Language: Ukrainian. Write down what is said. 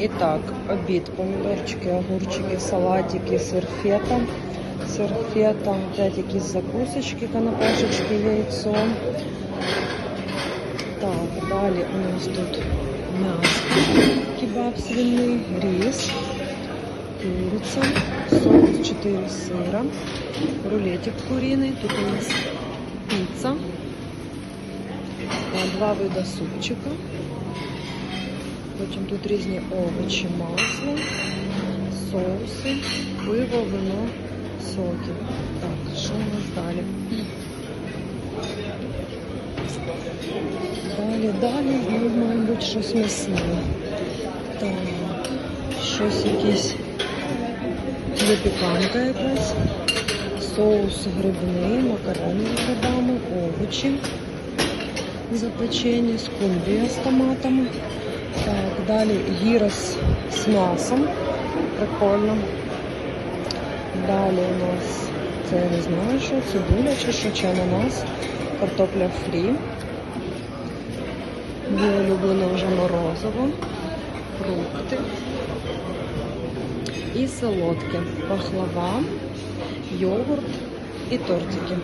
І так, обід, помідорчики, огурчики, салатики, сир фета. Сир фета, опять якісь закусочки, канапешечки, яйцо. Так, далі у нас тут м'ясо, кебаб свиний, рис, куриця, 44 сира, рулетик куриный, тут у нас піца, два вида супчика. Потім тут різні овочі, масло, соуси, пиво, вино, соки. Так, що у нас далі? Далі, далі, ну, має бути щось м'ясне. Так, щось якесь випіканка якась, соус грибний, макарони з грибами, овочі запечені, скумбрія з томатами. Так, далі гірос з м'ясом. Прикольно. Далі у нас, це я не знаю, що, цибуля чи що, чи ананас, картопля фрі. Моє улюблене вже морозиво, фрукти і солодке, пахлава, йогурт і тортики.